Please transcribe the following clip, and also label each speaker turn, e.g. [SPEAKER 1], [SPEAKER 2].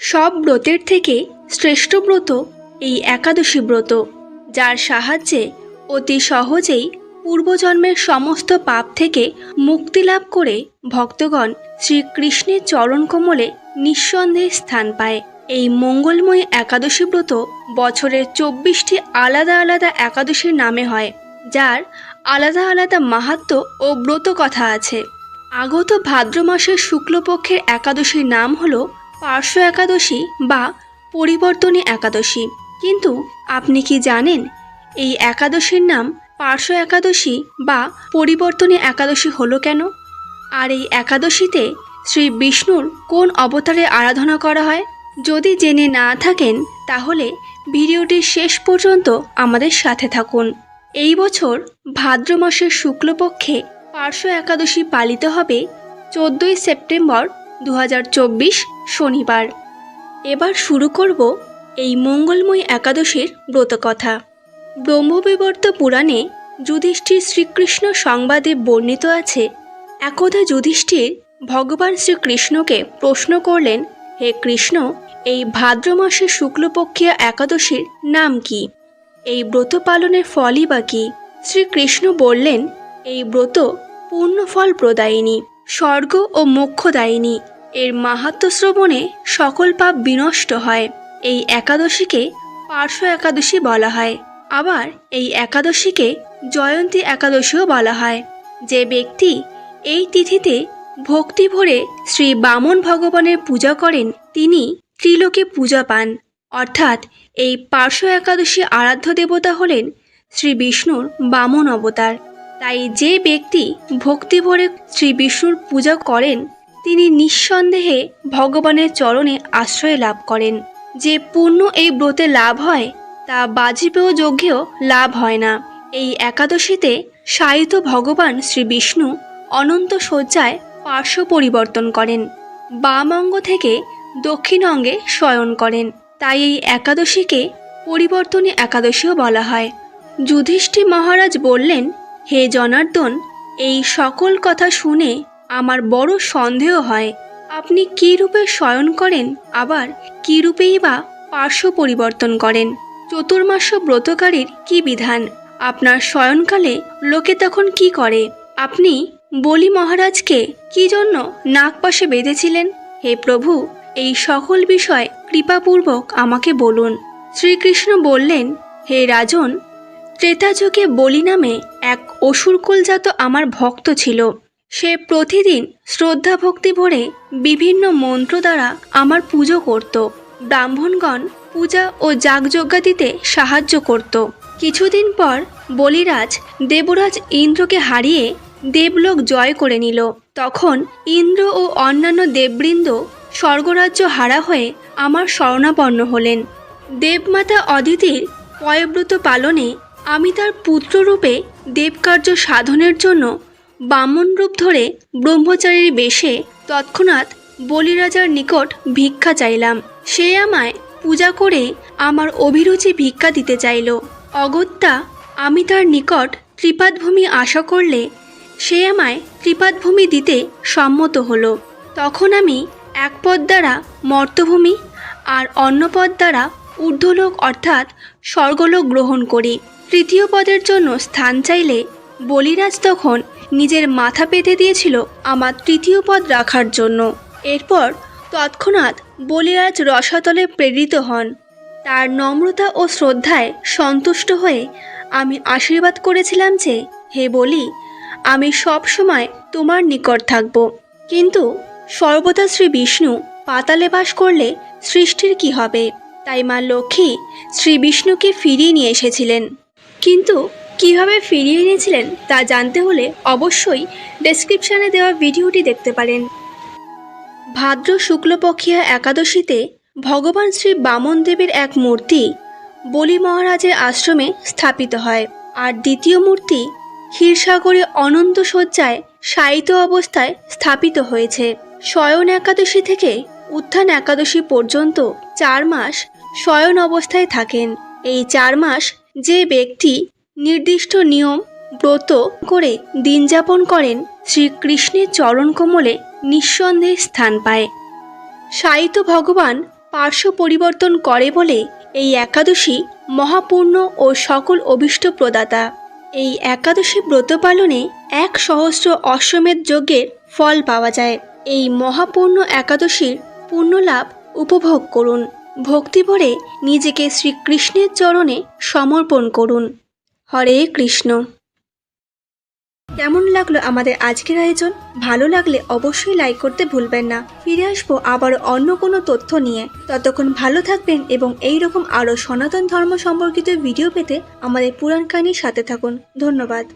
[SPEAKER 1] সব ব্রতের থেকে শ্রেষ্ঠ ব্রত এই একাদশী ব্রত, যার সাহায্যে অতি সহজেই পূর্বজন্মের সমস্ত পাপ থেকে মুক্তি লাভ করে ভক্তগণ শ্রীকৃষ্ণের চরণ কমলে নিঃসন্দেহে স্থান পায়। এই মঙ্গলময় একাদশী ব্রত বছরের চব্বিশটি আলাদা আলাদা একাদশীর নামে হয়, যার আলাদা আলাদা মাহাত্ম ও ব্রত কথা আছে। আগত ভাদ্র মাসের শুক্লপক্ষের একাদশীর নাম হলো পার্শ্ব একাদশী বা পরিবর্তনী একাদশী। কিন্তু আপনি কি জানেন, এই একাদশীর নাম পার্শ্ব একাদশী বা পরিবর্তনী একাদশী হলো কেন? আর এই একাদশীতে শ্রী বিষ্ণুর কোন অবতারে আরাধনা করা হয়? যদি জেনে না থাকেন, তাহলে ভিডিওটির শেষ পর্যন্ত আমাদের সাথে থাকুন। এই বছর ভাদ্র মাসের শুক্লপক্ষে পার্শ্ব একাদশী পালিত হবে চোদ্দোই সেপ্টেম্বর দু হাজার চব্বিশ শনিবার। এবার শুরু করব এই মঙ্গলময় একাদশীর ব্রতকথা। ব্রহ্মবিবর্ত পুরাণে যুধিষ্ঠির শ্রীকৃষ্ণ সংবাদে বর্ণিত আছে, একদা যুধিষ্ঠির ভগবান শ্রীকৃষ্ণকে প্রশ্ন করলেন, হে কৃষ্ণ, এই ভাদ্র মাসের শুক্লপক্ষীয় একাদশীর নাম কি? এই ব্রত পালনের ফলই বা কি? শ্রীকৃষ্ণ বললেন, এই ব্রত পূর্ণ ফল প্রদায়িনী। স্বর্গ ও মোক্ষদায়িনী এর মাহাত্ম শ্রবণে সকল পাপ বিনষ্ট হয়। এই একাদশীকে পার্শ্ব একাদশী বলা হয়। আবার এই একাদশীকে জয়ন্তী একাদশীও বলা হয়। যে ব্যক্তি এই তিথিতে ভক্তি ভরে শ্রী বামন ভগবানের পূজা করেন, তিনি ত্রিলোকে পূজা পান। অর্থাৎ এই পার্শ্ব একাদশী আরাধ্য দেবতা হলেন শ্রী বিষ্ণুর বামন অবতার। তাই যে ব্যক্তি ভক্তি ভরে শ্রী বিষ্ণুর পূজা করেন, তিনি নিঃসন্দেহে ভগবানের চরণে আশ্রয় লাভ করেন। যে পূর্ণ এই ব্রতে লাভ হয়, তা বাজিপেয় যজ্ঞেও লাভ হয় না। এই একাদশীতে সায়িত ভগবান শ্রী বিষ্ণু অনন্ত শয্যায় পার্শ্ব পরিবর্তন করেন বাম অঙ্গ থেকে দক্ষিণ অঙ্গে শয়ন করেন। তাই এই একাদশীকে পরিবর্তনী একাদশীও বলা হয়। যুধিষ্ঠির মহারাজ বললেন হে জনার্দন, এই সকল কথা শুনে আমার বড় সন্দেহ হয়। আপনি কী রূপে শয়ন করেন, আবার কী রূপেই বা পার্শ্ব পরিবর্তন করেন? চতুর্মাস্য ব্রতকারীর কি বিধান? আপনার শয়নকালে লোকে তখন কি করে? আপনি বলি মহারাজকে কি জন্য নাক পাশে বেঁধেছিলেন? হে প্রভু, এই সকল বিষয় কৃপাপূর্বক আমাকে বলুন। শ্রীকৃষ্ণ বললেন, হে রাজন, ত্রেতাযুগে বলি নামে এক অসুরকুলজাত আমার ভক্ত ছিল। সে প্রতিদিন শ্রদ্ধা ভক্তি ভরে বিভিন্ন মন্ত্র দ্বারা আমার পুজো করত। ব্রাহ্মণগণ পূজা ও যাগযজ্ঞাদিতে সাহায্য করত। কিছুদিন পর বলিরাজ দেবরাজ ইন্দ্রকে হারিয়ে দেবলোক জয় করে নিল। তখন ইন্দ্র ও অন্যান্য দেববৃন্দ স্বর্গরাজ্য হারা হয়ে আমার শরণাপন্ন হলেন। দেবমাতা অদিতির পয়ব্রত পালনে আমি তার পুত্ররূপে দেবকার্য সাধনের জন্য বামন রূপ ধরে ব্রহ্মচারীর বেশে তৎক্ষণাৎ বলিরাজার নিকট ভিক্ষা চাইলাম। সে আমায় পূজা করে আমার অভিরুচি ভিক্ষা দিতে চাইল। অগত্যা আমি তার নিকট ত্রিপাদভূমি আশা করলে সে আমায় ত্রিপাদভূমি দিতে সম্মত হলো। তখন আমি এক পদ দ্বারা মর্তভূমি আর অন্য পদ দ্বারা ঊর্ধ্বলোক অর্থাৎ স্বর্গলোক গ্রহণ করি। তৃতীয় পদের জন্য স্থান চাইলে বলিরাজ তখন নিজের মাথা পেতে দিয়েছিল আমার তৃতীয় পদ রাখার জন্য। এরপর তৎক্ষণাৎ বলিরাজ রসাতলে প্রেরিত হন। তার নম্রতা ও শ্রদ্ধায় সন্তুষ্ট হয়ে আমি আশীর্বাদ করেছিলাম যে, হে বলি, আমি সব সময় তোমার নিকট থাকব। কিন্তু সর্বদা শ্রী বিষ্ণু পাতালে বাস করলে সৃষ্টির কি হবে? তাই মা লক্ষ্মী শ্রী বিষ্ণুকে ফিরিয়ে নিয়ে এসেছিলেন। কিন্তু কীভাবে ফিরিয়ে এনেছিলেন তা জানতে হলে অবশ্যই ডেসক্রিপশানে দেওয়া ভিডিওটি দেখতে পারেন। ভাদ্র শুক্লপক্ষিয়া একাদশীতে ভগবান শ্রী বামন দেবের এক মূর্তি বলি মহারাজের আশ্রমে স্থাপিত হয়। আর দ্বিতীয় মূর্তি ক্ষীরসাগরে অনন্ত শয্যায় শায়িত অবস্থায় স্থাপিত হয়েছে। শয়ন একাদশী থেকে উত্থান একাদশী পর্যন্ত চার মাস শয়ন অবস্থায় থাকেন। এই চার মাস যে ব্যক্তি নির্দিষ্ট নিয়ম, ব্রত করে দিন যাপন করেন, শ্রীকৃষ্ণের চরণ কমলে নিঃসন্দেহে স্থান পায়। শায়িত ভগবান পার্শ্ব পরিবর্তন করে বলে এই একাদশী মহাপূর্ণ ও সকল অভিষ্ট প্রদাতা। এই একাদশী ব্রত পালনে এক সহস্র অশ্বমেধ যজ্ঞের ফল পাওয়া যায়। এই মহাপূর্ণ একাদশীর পুণ্যলাভ উপভোগ করুন। ভক্তি ভরে নিজেকে শ্রীকৃষ্ণের চরণে সমর্পণ করুন। হরে কৃষ্ণ। কেমন লাগল আমাদের আজকের আয়োজন? ভালো লাগলে অবশ্যই লাইক করতে ভুলবেন না। ফিরে আসব আবার অন্য কোনো তথ্য নিয়ে। ততক্ষণ ভালো থাকবেন এবং এই রকম আরও সনাতন ধর্ম সম্পর্কিত ভিডিও পেতে আমাদের পুরাণ কাহিনীর সাথে থাকুন। ধন্যবাদ।